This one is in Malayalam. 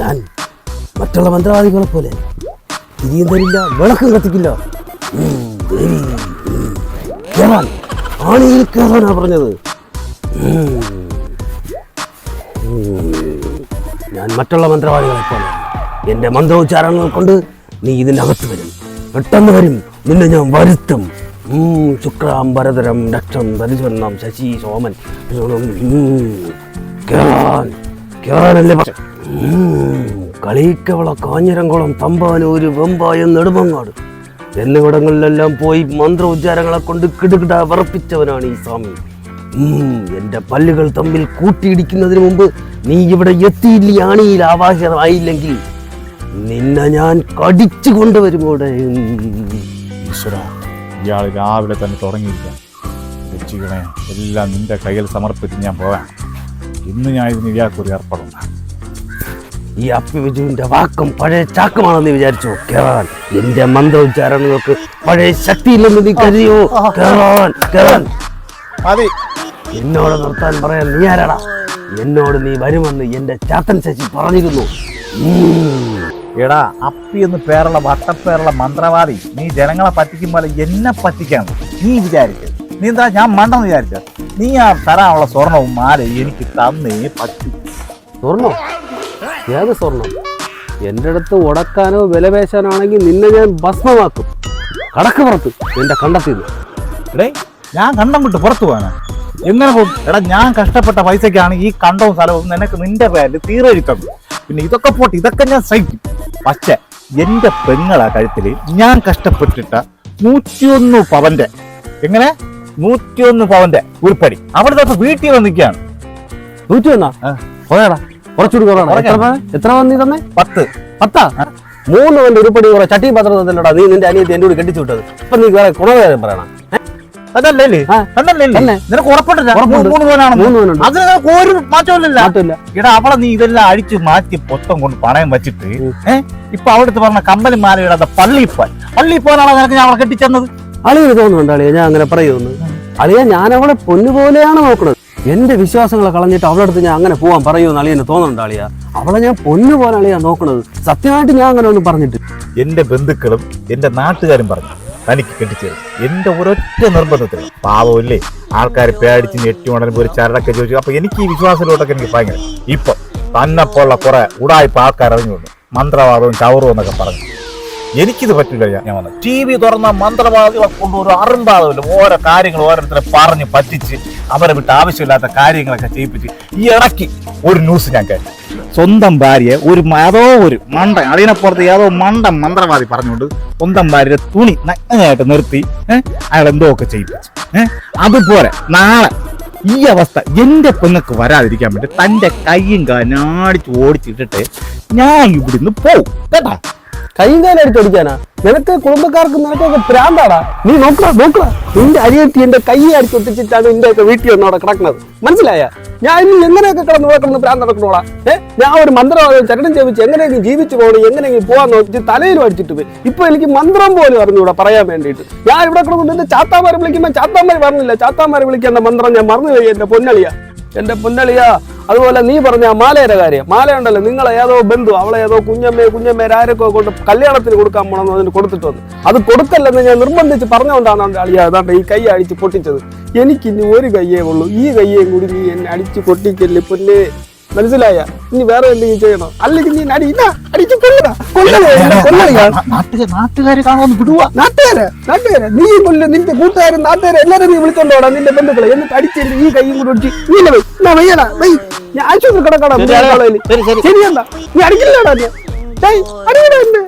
ഞാൻ മറ്റുള്ള മന്ത്രവാദികളെ പോലെ തിരിയും തരില്ല വിളക്കും കത്തിക്കില്ല. കേറാൻ ആണിയിൽ കയറാനാ പറഞ്ഞത്. ഞാൻ മറ്റുള്ള മന്ത്രവാദികളെ പോലെ എന്റെ മന്ത്രോച്ചാരണങ്ങൾ കൊണ്ട് നീ ഇതിനകത്ത് വരും പെട്ടെന്ന് വരും നിന്നെ ഞാൻ വരുത്തും ശുക്രാം ഭരതരം ലക്ഷം പരിചരണം ശശി സോമൻ കളീക്കവള കാഞ്ഞിരംകുളം തമ്പാനൂര് വെമ്പായം നെടുമങ്ങാട്. എന്നിവിടങ്ങളിലെല്ലാം പോയി മന്ത്ര ഉച്ചാരങ്ങളെ കൊണ്ട് കിടുകിട വറപ്പിച്ചവനാണ് ഈ സ്വാമി. എന്റെ പല്ലുകൾ തമ്മിൽ കൂട്ടിയിടിക്കുന്നതിന് മുമ്പ് നീ ഇവിടെ എത്തിയില്ല? ഈ ആവാഹമായില്ലെങ്കിൽ നിന്നെ ഞാൻ കടിച്ചു കൊണ്ടുവരുമോടെ ഇയാൾ രാവിലെ തന്നെ തുടങ്ങിയിരിക്കാം എല്ലാം നിന്റെ കയ്യിൽ സമർപ്പിച്ച് ഞാൻ പോകാം. ഇന്ന് ഞാൻ ഇതിന് ഇയാൾക്കൊരു ഏർപ്പാടുണ്ട് ഈ അപ്പി അപ്പിവിജുവിന്റെ വാക്കും പഴയ ചാക്കുമാണെന്ന് വിചാരിച്ചു? കേറാൻ. എന്റെ മന്ത്ര ഉച്ചാരണങ്ങൾക്ക് പഴയ ശക്തിയില്ലെന്ന് നീ കരുതിയോ? കേറാൻ കേറാൻ. മതി. എന്നോട് നിർത്താൻ പറയാൻ നീ ആരാടാ? എന്നോട് നീ വരുമെന്ന് എന്റെ ചാത്തൻ ശശി പറഞ്ഞിരുന്നു. എടാ അപ്പി എന്ന് പേരുള്ള വട്ടപ്പേരുള്ള മന്ത്രവാദി നീ ജനങ്ങളെ പറ്റിക്കും പോലെ എന്നെ പറ്റിക്കാൻ നീ വിചാരിച്ചത് നീ എന്താ ഞാൻ മണ്ടെന്ന് വിചാരിച്ച? നീ ആ തരാനുള്ള സ്വർണവും മാല എനിക്ക് തന്നേ പറ്റൂ. സ്വർണം? ഏത് സ്വർണം? എന്റെ അടുത്ത് ഉടക്കാനോ വിലപേശാനോ ആണെങ്കിൽ നിന്നെ ഞാൻ ഭസ്മമാക്കും. കടക്ക് പുറത്ത് എന്റെ കണ്ടെത്തിയത് എടേ ഞാൻ കണ്ടം വിട്ട് പുറത്തു പോകാനാ എങ്ങനെ പോകും? എടാ ഞാൻ കഷ്ടപ്പെട്ട പൈസക്കാണ് ഈ കണ്ടവും സ്ഥലവും നിനക്ക് നിന്റെ പേരിൽ തീരെ തന്നു. പിന്നെ ഇതൊക്കെ പോട്ട് ഇതൊക്കെ ഞാൻ സഹിക്കും. പക്ഷെ എന്റെ പെങ്ങളാ കഴുത്തിൽ ഞാൻ കഷ്ടപ്പെട്ടിട്ട നൂറ്റിയൊന്ന് പവന്റെ. എങ്ങനെ? നൂറ്റിയൊന്ന് പവന്റെ ഉരുപ്പടി അവിടുത്തെ വീട്ടിൽ വന്ന് നിൽക്കുകയാണ്. നൂറ്റി വന്നാ ആ. പോയാടാ കുറച്ചുകൂടി കുറവാണ്. എത്ര പവൻ? എത്ര വന്നി തന്നെ? പത്ത്. പത്താ? മൂന്ന് വണ്ടി ഉരുപ്പടി കുറെ. ചട്ടി പാത്രം തന്നില്ലടാ. നീ നിന്റെ അനിയത്തി എന്റെ കൂടി കെട്ടിച്ചു വിട്ടത്. ഇപ്പൊ നീ വേറെ ഗുണകാര്യം പറയണം. അതല്ലേ ആ. അതല്ലേ തന്നെ. നിനക്ക് ഉറപ്പുണ്ടല്ലോ. ഉറപ്പുണ്ട്. മൂന്ന് പവനാണെന്ന്. മൂന്ന് പവനുണ്ട്. അതിന് നിനക്ക് ഒരു മാറ്റമില്ലല്ലോ മാറ്റില്ല എടാ അവളെ നീ ഇതെല്ലാം അഴിച്ചു മാറ്റി പൊത്തം കൊണ്ട് പണയം വെച്ചിട്ട്. ഏഹ് ഇപ്പൊ അവിടുത്തെ പറഞ്ഞ കമ്പനി മാലയിടാത്ത പള്ളിപ്പോൻ പള്ളിപ്പോനാണോ നിനക്ക് ഞാൻ അവളെ കെട്ടിച്ചെന്നത്? അളിയ തോന്നുന്നുണ്ട് അളിയ ഞാൻ അങ്ങനെ പറയുമെന്ന് അളിയ ഞാൻ അവളെ പൊന്നുപോലെയാണ് നോക്കുന്നത് എന്റെ വിശ്വാസങ്ങളെ കളഞ്ഞിട്ട് അവളുടെ അടുത്ത് ഞാൻ അങ്ങനെ പോവാൻ പറയുമെന്ന് അളിയന് തോന്നുന്നുണ്ട് അളിയ. അവളെ ഞാൻ പൊന്നുപോലെ അളിയാ നോക്കുന്നത് സത്യമായിട്ട് ഞാൻ അങ്ങനെ ഒന്നും പറഞ്ഞിട്ട് എന്റെ ബന്ധുക്കളും എന്റെ നാട്ടുകാരും പറഞ്ഞു തനിക്ക് കെട്ടിച്ചത് എന്റെ ഒരൊറ്റ നിർബന്ധത്തിൽ പാവമില്ലേ? ആൾക്കാർ പേടിച്ച് ഞെട്ടി ഉണരുമ്പോൾ ഒരു ചരടൊക്കെ ചോദിച്ചു. അപ്പൊ എനിക്ക് ഈ വിശ്വാസത്തിലോട്ടൊക്കെ എനിക്ക് ഭയങ്കര ഇപ്പൊ തന്നെപ്പോലുള്ള കുറെ ഉടായ്പ ആൾക്കാർ അറിഞ്ഞുകൊണ്ട് മന്ത്രവാദവും ചവറും എന്നൊക്കെ പറഞ്ഞു. എനിക്കിത് പറ്റില്ല ഞാൻ വന്നു ടി വി തുറന്ന മന്ത്രവാദികളെ കൊണ്ട് ഒരു അറുമ്പാതമില്ല ഓരോ കാര്യങ്ങൾ ഓരോരുത്തരെ പറഞ്ഞ് പറ്റിച്ച് അവരെ വിട്ട് ആവശ്യമില്ലാത്ത കാര്യങ്ങളൊക്കെ ചെയ്യിപ്പിച്ച് ഈ ഇടയ്ക്ക് ഒരു ന്യൂസ് ഞാൻ കേട്ടു. സ്വന്തം ഭാര്യയെ ഒരു ഏതോ ഒരു മണ്ട അതിനപ്പുറത്ത് ഏതോ മണ്ടൻ മന്ത്രവാദി പറഞ്ഞുകൊണ്ട് സ്വന്തം ഭാര്യയുടെ തുണി നഗ്നയായിട്ട് നിർത്തി അയാൾ എന്തോ ഒക്കെ ചെയ്യിപ്പിച്ചു. അതുപോലെ നാളെ ഈ അവസ്ഥ എന്റെ പെങ്ങൾക്ക് വരാതിരിക്കാൻ വേണ്ടി തന്റെ കൈയും കാനാടിച്ച് ഓടിച്ചിട്ടിട്ട് ഞാൻ ഇവിടുന്ന് പോവും. കേട്ടാ? കൈയും കാലം അടിച്ച് അടിക്കാനാ നിനക്ക് കുടുംബക്കാർക്ക് നിനക്കൊക്കെ പ്രാന്താടാ? നീ നോക്കടാ നോക്കടാ. നിന്റെ അരിയത്തി എന്റെ കൈ അടിച്ചൊട്ടിച്ചിട്ടാണ് നിന്റെ ഒക്കെ വീട്ടിൽ വന്ന് അവിടെ കിടക്കുന്നത്. മനസ്സിലായ? ഞാൻ ഇനി എങ്ങനെയൊക്കെ കിടന്ന് കിടന്ന് പ്രാന്ത് നടക്കണോടാ? ഏ? ഞാൻ ഒരു മന്ത്രവാദം ചരണം ചെയ്യിച്ച് എങ്ങനെയെങ്കിലും ജീവിച്ചു പോകണം എങ്ങനെയെങ്കിലും പോകാൻ നോക്കിച്ച് തലയിൽ അടിച്ചിട്ട് പോയി. ഇപ്പൊ എനിക്ക് മന്ത്രം പോലും അറിഞ്ഞൂടാ പറയാൻ വേണ്ടിയിട്ട്. ഞാൻ ഇവിടെ കിടന്നു എന്റെ ചാത്താമാരെ വിളിക്കുമ്പോൾ ചാത്താമാര് പറഞ്ഞില്ല? ചാത്താമാരെ വിളിക്കേണ്ട മന്ത്രം ഞാൻ മറന്നു പോയി എന്റെ പൊന്നളിയ. എന്റെ പൊന്നളിയ. അതുപോലെ നീ പറഞ്ഞ മാലയുടെ കാര്യം. മാല ഉണ്ടല്ലോ നിങ്ങളെ ഏതോ ബന്ധു അവളെ ഏതോ കുഞ്ഞമ്മയെ കുഞ്ഞമ്മയെ ആരൊക്കെ കൊണ്ട് കല്യാണത്തിന് കൊടുക്കാൻ പോണെന്ന് അതിന് കൊടുത്തിട്ട് വന്നു. അത് കൊടുക്കല്ലെന്ന് ഞാൻ നിർബന്ധിച്ച് പറഞ്ഞുകൊണ്ടാണ് അളിയ അതാണ്ട് ഈ കൈ അടിച്ച് പൊട്ടിച്ചത്. എനിക്ക് ഇനി ഒരു കയ്യേ ഉള്ളൂ. ഈ കയ്യേയും കൂടി നീ എന്നെ അടിച്ച് പൊട്ടിക്കല്ലേ പൊന്നേ. മനസ്സിലായ? ഇനി വേറെ എന്തെങ്കിലും ചെയ്യണോ? അല്ലെങ്കിൽ നീ അടി ഇതാ നാട്ടുകാർ നാട്ടുകാർ വിടുവാ. നാട്ടുകാരെ നാട്ടുകാരെ. നീ കൊല്ല നിന്റെ കൂട്ടുകാരും നാട്ടുകാരും എല്ലാരും നീ വിളിച്ചോണ്ടോടാ നിന്റെ ബന്ധുക്കളെ. എന്നിട്ട് അടിച്ചിട്ട് ഈ കൈയും കൂടെ ഒടിച്ച് നീ വൈ എന്നാ വയ്യടാ വൈ ഞാൻ ആശുപത്രി കിടക്കടാ ശരിയെന്താ നീ അടിക്കില്ലടാ ഞാൻ അടിക്കടാ എന്നെ.